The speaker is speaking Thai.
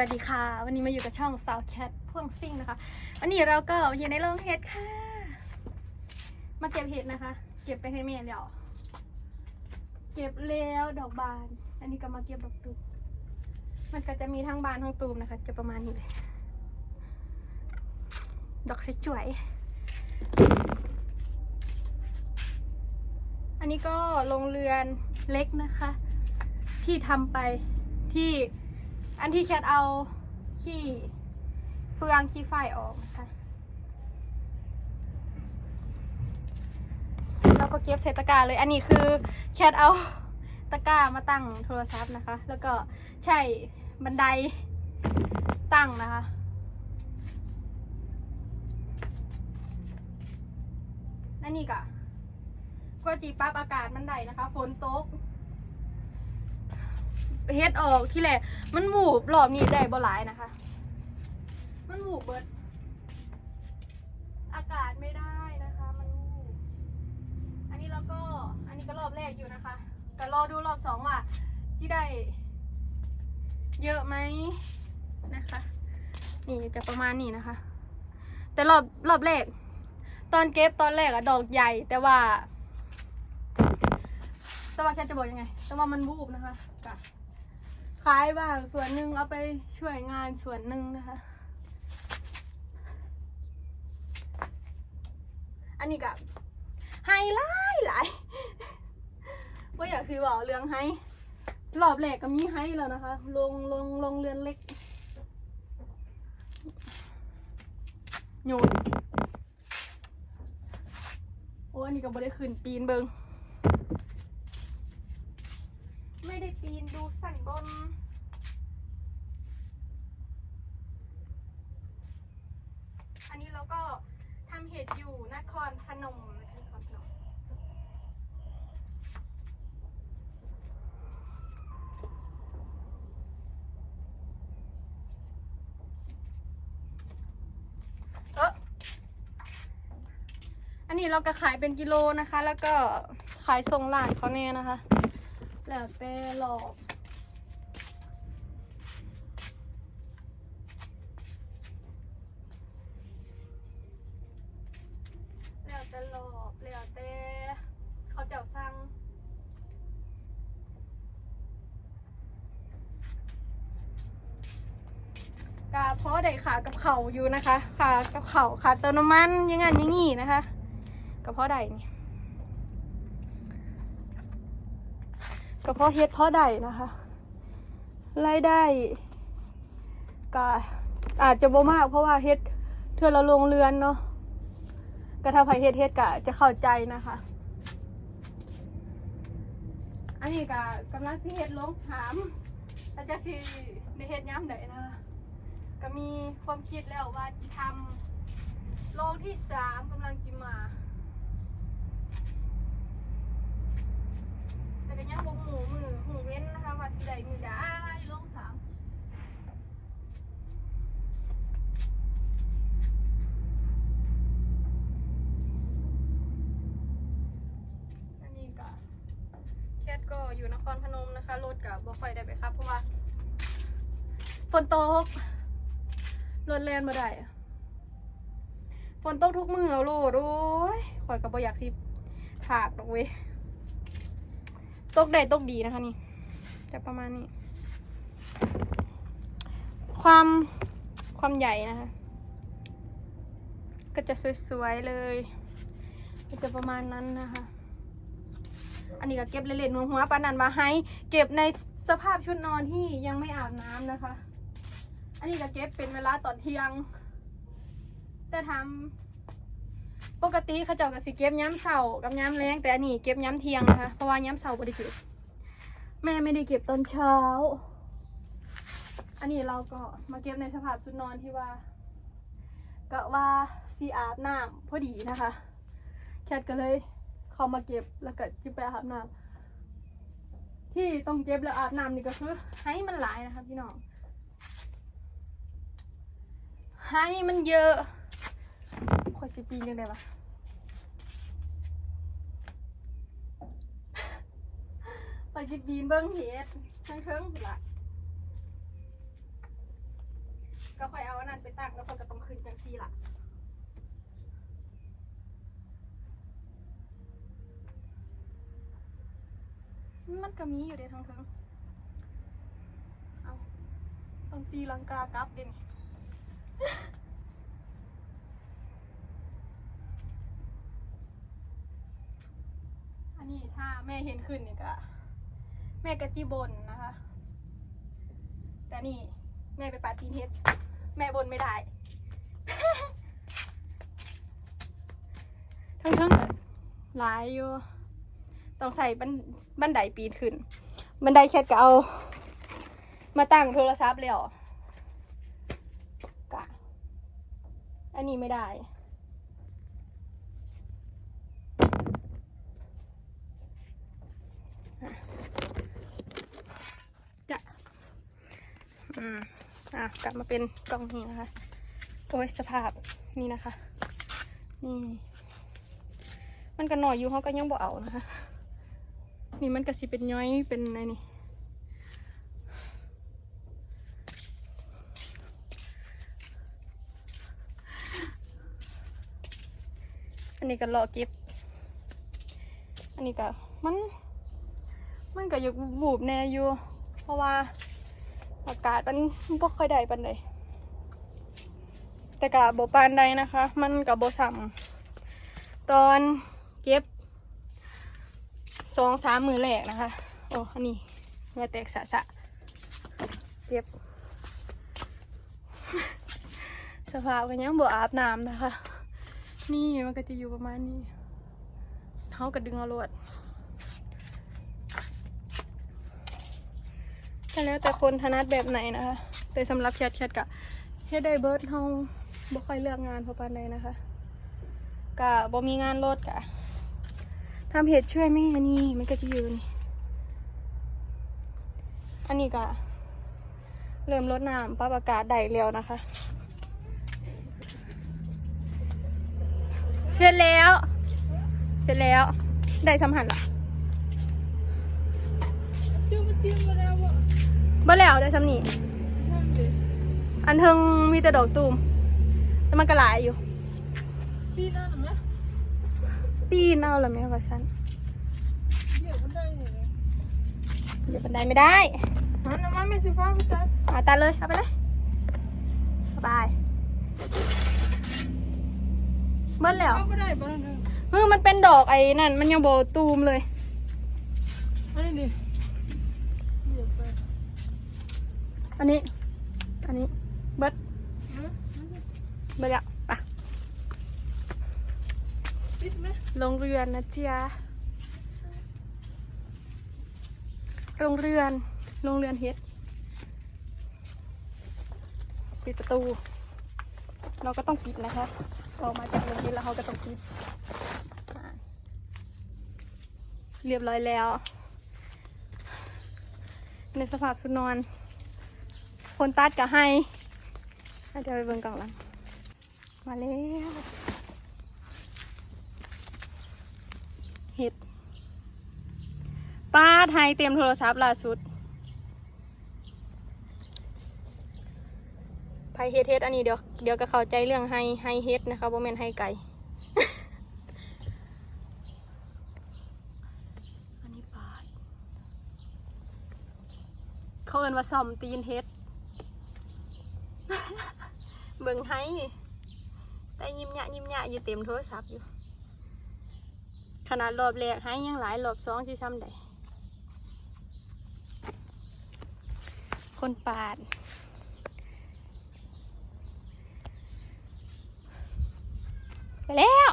วัสดีค่ะ วันนี้มาอยู่กับช่องสาวแคทพ่วงซิ่งนะคะ วันนี้เราก็อยู่ในโรงเห็ดค่ะ มาเก็บเห็ดนะคะ เก็บไปให้แม่แล้ว เก็บแล้วดอกบาน อันนี้ก็มาเก็บดอกตูมมันก็จะมีทั้งบานทั้งตูมนะคะ จะประมาณนี้เลยดอกสวย อันนี้ก็โรงเรือนเล็กนะคะ ที่ทำไปที่ อันที่แคทเอาขี้เฟืองขี้ไฟออกนะคะแล้วก็เก็บใส่ตะกร้าเลย อันนี้คือแคทเอาตะกร้ามาตั้งโทรศัพท์นะคะ แล้วก็ใช่บันไดตั้งนะคะ อันนี้ก็ก็จีปรั๊บอากาศมันได้นะคะ ฝนตก เฮ็ดออกที่แหละมันหวูบรอบนี้ได้บ่หลายนะคะ มันหวูบเบิด อากาศไม่ได้นะคะ มันหวูบอันนี้เราก็อันนี้ก็รอบแรกอยู่นะคะก็รอดูรอบสองว่าที่ได้ เยอะไหมนะคะ นี่จะประมาณนี้นะคะ แต่รอบรอบแรก ตอนเก็บตอนแรกอะดอกใหญ่ แต่ว่าแต่ว่าแค่จะบอกยังไง แต่ว่ามันบูบนะคะกะายบ้าง ส่วนหนึ่งเอาไปช่วยงานส่วนหนึ่งนะคะ อันนี้กับไฮไลท์หลายว่าอยากสิบอกเรื่องไฮรอบแรกก็มีไฮแล้วนะคะ ลงลงลงเรือนเล็กโยนโอ้อันนี้ก็บ่ได้ขึ้นปีนเบิงไม่ได้ปีนดูสั่นบน อันนี้เราก็ทำเห็ดอยู่นครพนมนะคะพนมอออันนี้เราก็ขายเป็นกิโลนะคะ แล้วก็ขายส่งร้านเขาเนี่ยนะคะ แล้วแต่หลอกแล้วแต่หลอกแล้วแต่เขาเจ้าสั่งกะเพราะได้ขากับเข่าอยู่นะคะขากับเข่าขาเติมน้ำมันยังงั้นยังงี้นะคะกะเพราะได้นี่ก็เพราะเฮ็ดพราะใดนะคะรายได้ก็อาจจะบ่มากเพราะว่าเฮ็ดเทื่อละโรงเรือนเนาะก็ถ้าไผเฮ็ดเฮ็ดก็จะเข้าใจนะคะ อันนี้ก็กำลังสิเฮ็ดโรงสามแต่จะสิได้เฮ็ดยามใดนะคะ ก็มีความคิดแล้วว่าจะทำโรงที่สามกำลังจะมา แต่ก็ยังบ่หูมือหูเว้นนะคะว่าสิได้มือได้ลงสามอันนี้ก็แคทก็อยู่นครพนมนะคะรถกับบ่ค่อยได้ไปครับเพราะว่าฝนตก รถแล่นบ่ได้ ฝนตกทุกมือเอาโลด โอ้ยข่อยก็บ่อยากสิถากดอกเว้ยตกได้ตกดีนะคะนี่ จะประมาณนี้ ความความใหญ่นะคะ ก็จะสวยๆเลย ก็จะประมาณนั้นนะคะ อันนี้ก็เก็บเล่นๆหัวๆปานันมาให้ เก็บในสภาพชุดนอนที่ยังไม่อาบน้ำนะคะ อันนี้ก็เก็บเป็นเวลาตอนเที่ยง แต่ทำปกติเขาเจ้าก็สิเก็บย้ำเสากับย้ำแรงแต่อันนี้เก็บย้ำเที่ยงนะคะเพราะว่าย้ำเสาบ่ได้เก็บแม่ไม่ได้เก็บตอนเช้า อันนี้เราก็มาเก็บในสภาพชุดนอนที่ว่าก็ว่าสีอาบน้ำพอดีนะคะ แคทก็เลยเขามาเก็บแล้วก็จิไปอาบน้ำที่ต้องเก็บแล้วอาบน้ำนี่ก็คือให้มันหลายนะคะพี่น้อง ให้มันเยอะข่อยสิปีนยังไงวะข่อยสิปีนเบิ้งเห็ดทั้งเทิงละก็ค่อยเอาอันนั้นไปตั้งแล้วค่อยก็ต้องขึ้นจังซี่ล่ะมันก็มีอยู่ในทางเทิงเอาต้องตีลังกากลับเด่น อันนี้ถ้าแม่เห็นขึ้นนี่ก็แม่กะจีบนนะคะ แต่นี่แม่ไปปาตีนเฮ็ด แม่บนไม่ได้ทั้งทั้งๆหลายอยู่ ต้องใส่บันบันไดปีนขึ้น บันไดแค่ก็เอา มาตั้งโทรศัพท์แล้วกะ อันนี้ไม่ได้ จะอืมอะกลับมาเป็นกล้องนี้นะคะ โอ้ยสภาพนี่นะคะ นี่ มันก็หน่อยอยู่เขาก็ยังบ่เอานะคะ นี่มันก็สิเป็นย้อยเป็นอะไรนี่ อันนี้ก็รอเก็บ อันนี้ก็มัน มันก็อยู่บูบแน่อยู่ เพราะว่าอากาศมันบ่ค่อยได้ปานใดแต่กะบ่ปานใดนะคะ มันก็บ่ซ้ำตอนเก็บสองสามมือแรกนะคะ โอ้ อันนี้เงือแตกสะสะเก็บ สภาพก็ยังบ่อาบน้ำนะคะ นี่มันก็จะอยู่ประมาณนี้เขาก็ดึงเอาลวดก็แล้วแต่คนถนัดแบบไหนนะคะ แต่สำหรับแคทแคทกะเฮ็ดได้เบิร์ดเฮาบ่ค่อยเลือกงานเพราะปานใดนะคะกะบ่มีงานรถกะทำเห็ดช่วยแม่นี่มันก็จะอยู่นี่อันนี้กะเริ่มลดน้ำปรับอากาศได้แล้วนะคะ เสร็จแล้ว เสร็จแล้ว ได้สำหันละเจ้ามาเตรียมมาแล้วอะบ่แล้วได้สำนีทำดิอันเทิงมีแต่ดอกตูมแต่มันก็หลายอยู่ ปีหน้าหรือไหมปีนเอาละแม่ว่าฉันเดี๋ยวมันได้ยังไงเดี๋ยวบันไดไม่ได้หันน้ำมันไม่สิฟ้าพี่ตัดเอาตัดเลยเอาไปเลยสบาย เบิ้ลแล้วเอาไปได้ปะนั่นเถอะเฮ้ยมันเป็นดอกไอ้นั่น มันยังโบตูมเลยอันนี้ดิเดี๋ยวไปอันนี้ อันนี้ เบิ้ลฮะเบิ้ลแล้วไปปิดไหมโรงเรือนนะจ๊ะโรงเรือนโรงเรือนเฮ็ด ปิดประตู เราก็ต้องปิดนะคะ ออกมาจากโรงเรียนแล้วเราก็ต้องปิดเรียบร้อยแล้ว ในสภาพสุดนอน คนตัดก็ให้เดี๋ยวไปเบิ่งกล่องลังมาแล้วเห็ดป้าไทยเตรียมโทรศัพท์ล่าสุด ไพเฮ็ดเฮ็ดอันนี้เดี๋ยวเดี๋ยวก็เข้าใจเรื่องไฮไฮเฮ็ดนะคะบ่แม่นไฮไก่ อันนี้ปาด เขาเอินว่าซ่อมตีนเฮ็ด เบิ่งไฮแต่ยิ้มหยะยิ้มหยะอยู่เต็มโทรศัพท์อยู่ ขนาดรอบแรกไฮยังหลายรอบสองที่ซ้ำได้คนปาด ไปแล้ว